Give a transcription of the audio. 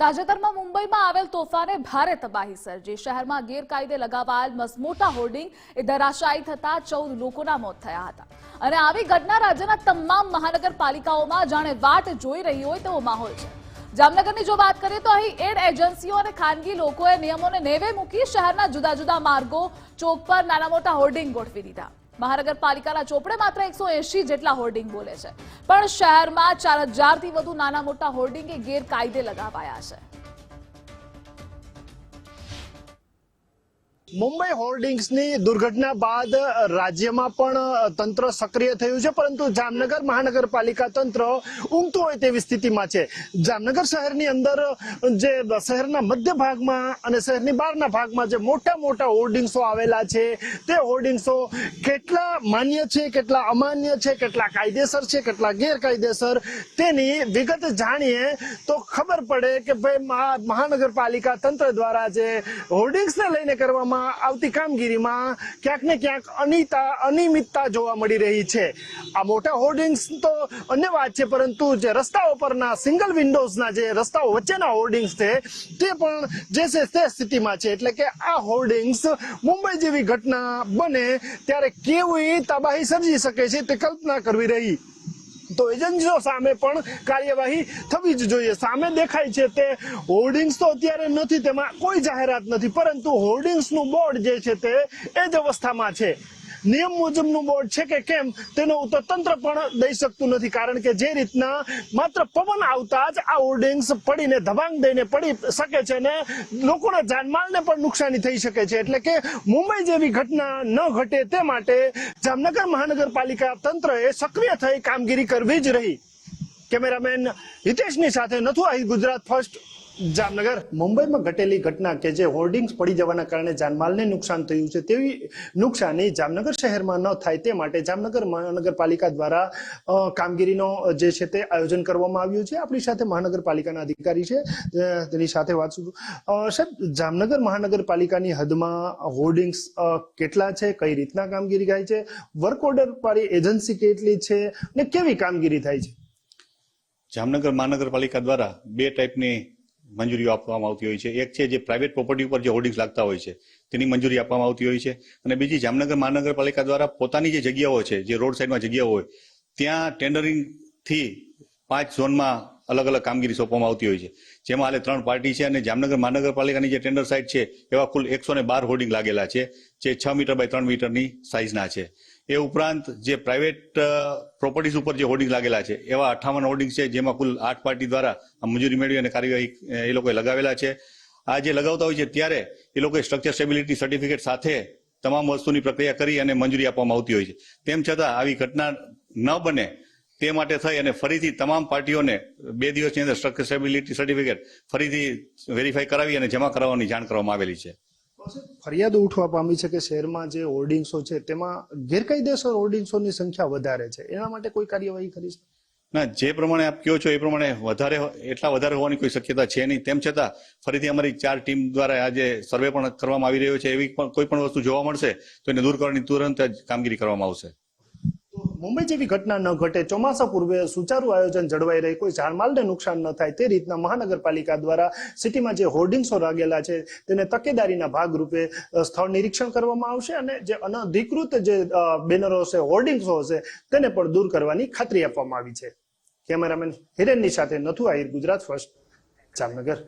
તાજેતરમાં મુંબઈમાં આવેલ તોફાને ભારે તબાહી સર્જી. શહેરમાં ગેરકાયદે લગાવાયેલ મસમોટા હોર્ડિંગ એ ધરાશાયી થતા ચૌદ લોકોના મોત થયા હતા. અને આવી ઘટના રાજ્યના તમામ મહાનગરપાલિકાઓમાં જાણે વાટ જોઈ રહી હોય તેવો માહોલ છે. જામનગરની જો વાત કરીએ તો અહીં એડ એજન્સીઓ અને ખાનગી લોકોએ નિયમોને નેવે મૂકી શહેરના જુદા જુદા માર્ગો ચોક પર નાના મોટા હોર્ડિંગ ગોઠવી દીધા. મહાનગરપાલિકાના ચોપડે માત્ર એકસો જેટલા હોર્ડિંગ બોલે છે. પણ શહેરમાં ચાર હજારથી વધુ નાના મોટા હોર્ડિંગ ગેરકાયદે લગાવાયા છે. મુંબઈ હોર્ડિંગ્સની દુર્ઘટના બાદ રાજ્યમાં પણ તંત્ર સક્રિય થયું છે, પરંતુ જામનગર મહાનગરપાલિકા તંત્ર ઊંઘતું હોય તેવી સ્થિતિમાં છે. જામનગર શહેરની અંદર જે શહેરના મધ્ય ભાગમાં અને શહેરની બહારના ભાગમાં જે મોટા મોટા હોર્ડિંગ્સો આવેલા છે, તે હોર્ડિંગ્સો કેટલા માન્ય છે, કેટલા અમાન્ય છે, કેટલા કાયદેસર છે, કેટલા ગેરકાયદેસર, તેની વિગત જાણીએ તો ખબર પડે કે ભાઈ મહાનગરપાલિકા તંત્ર દ્વારા જે હોર્ડિંગ્સને લઈને કરવામાં આવતી કામગીરીમાં ક્યાંક ને ક્યાંક અનિતા અનિયમિતતા જોવા મળી રહી છે. આ મોટા હોર્ડિંગ્સ તો અન્ય વાત છે, પરંતુ જે રસ્તાઓ પરના સિંગલ વિન્ડોઝના જે રસ્તાઓ વચ્ચેના હોર્ડિંગ્સ છે, તે પણ જે છે તે સ્થિતિમાં છે. એટલે કે આ હોર્ડિંગ્સ મુંબઈ જેવી ઘટના બને ત્યારે કેવી તબાહી સર્જી શકે છે તે કલ્પના કરવી રહી. તો એજન્સીઓ સામે પણ કાર્યવાહી થવી જ જોઈએ. સામે દેખાય છે તે હોર્ડિંગ્સ તો અત્યારે નથી, તેમાં કોઈ જાહેરાત નથી, પરંતુ હોર્ડિંગ્સનું બોર્ડ જે છે તે એ જ અવસ્થામાં છે. નિયમ મુજબનું બોર્ડ છે કે કેમ, તેનો ઉત્તર તંત્ર પણ દઈ શકતું નથી. કારણ કે જે રીતના માત્ર પવન આવતા જ આ હોર્ડિંગ્સ પડીને, ધબાંગ દઈને પડી શકે છે અને લોકોના જાનમાલને પણ નુકસાની થઈ શકે છે. એટલે કે મુંબઈ જેવી ઘટના ન ઘટે તે માટે જામનગર મહાનગરપાલિકા તંત્રએ સક્રિય થઈ કામગીરી કરવી જ રહી. કેમેરામેન હિતેશની સાથે નથુ આહિર ગુજરાત ફર્સ્ટ જામનગર મુંબઈમાં ઘટેલી ઘટના કે જે હોર્ડિંગ્સ પડી જવાના કારણે જાનમાલને નુકસાન થયું છે તેવી નુકસાની જામનગર શહેરમાં ન થાય તે માટે જામનગર મહાનગરપાલિકા દ્વારા કામગીરીનો જે છે તે આયોજન કરવામાં આવ્યું છે. આપણી સાથે મહાનગરપાલિકાના અધિકારી છે તેની સાથે વાત શું સાહેબ, જામનગર મહાનગરપાલિકાની હદમાં હોર્ડિંગ્સ કેટલા છે? કઈ રીતના કામગીરી થાય છે? વર્ક ઓર્ડર વાળી એજન્સી કેટલી છે? અને કેવી કામગીરી થાય છે? જામનગર મહાનગરપાલિકા દ્વારા બે ટાઈપની મંજૂરીઓ આપવામાં આવતી હોય છે. એક છે જે પ્રાઇવેટ પ્રોપર્ટી ઉપર જે હોર્ડિંગ્સ લાગતા હોય છે, તેની મંજૂરી આપવામાં આવતી હોય છે. અને બીજી જામનગર મહાનગરપાલિકા દ્વારા પોતાની જે જગ્યાઓ છે, જે રોડ સાઈડમાં જગ્યાઓ હોય, ત્યાં ટેન્ડરિંગથી પાંચ ઝોનમાં અલગ અલગ કામગીરી સોંપવામાં આવતી હોય છે. જેમાં હાલે ત્રણ પાર્ટી છે અને જામનગર મહાનગરપાલિકાની જે ટેન્ડર સાઇટ છે, એવા કુલ એકસો ને બાર હોર્ડિંગ લાગેલા છે, જે છ મીટર બાય ત્રણ મીટરની સાઇઝના છે. એ ઉપરાંત જે પ્રાઇવેટ પ્રોપર્ટીઝ ઉપર જે હોર્ડિંગ લાગેલા છે, એવા અઠાવન હોર્ડિંગ છે, જેમાં કુલ આઠ પાર્ટી દ્વારા મંજૂરી મેળવી અને કાર્યવાહી એ લોકોએ લગાવેલા છે. આ જે લગાવતા હોય છે ત્યારે એ લોકોએ સ્ટ્રક્ચર સ્ટેબિલિટી સર્ટિફિકેટ સાથે તમામ વસ્તુની પ્રક્રિયા કરી અને મંજૂરી આપવામાં આવતી હોય છે. તેમ છતાં આવી ઘટના ન બને તે માટે થઈ અને ફરીથી તમામ પાર્ટીઓને બે દિવસની અંદર સ્ટ્રક્ચર સ્ટેબિલિટી સર્ટિફિકેટ ફરીથી વેરીફાઈ કરાવી અને જમા કરાવવાની જાણ કરવામાં આવેલી છે. ફરિયાદો ઉઠવા પામી છે કે શહેરમાં જે હોર્ડિંગ્સો છે, તેમાં ગેરકાયદેસર હોર્ડિંગ્સોની સંખ્યા વધારે છે. એના માટે કોઈ કાર્યવાહી કરી છે ના, જે પ્રમાણે આપ કહો છો એ પ્રમાણે વધારે એટલા વધારે હોવાની કોઈ શક્યતા છે નહીં. તેમ છતાં ફરીથી અમારી ચાર ટીમ દ્વારા આજે સર્વે પણ કરવામાં આવી રહ્યો છે. એવી પણ કોઈ પણ વસ્તુ જોવા મળશે તો એને દૂર કરવાની તુરંત જ કામગીરી કરવામાં આવશે. મુંબઈ જેવી ઘટના ન ઘટે, ચોમાસા પૂર્વે સુચારુ આયોજન જળવાઈ રહે, કોઈ જાનમાલને નુકસાન ન થાય, તે રીતના મહાનગરપાલિકા દ્વારા સિટીમાં જે હોર્ડિંગ્સો લાગેલા છે, તેને તકેદારીના ભાગરૂપે સ્થળ નિરીક્ષણ કરવામાં આવશે અને જે અનધિકૃત જે બેનરો હશે, હોર્ડિંગ્સો હશે, તેને પણ દૂર કરવાની ખાતરી આપવામાં આવી છે. કેમેરામેન હિરેનની સાથે નથુ આહિર ગુજરાત ફર્સ્ટ, જામનગર.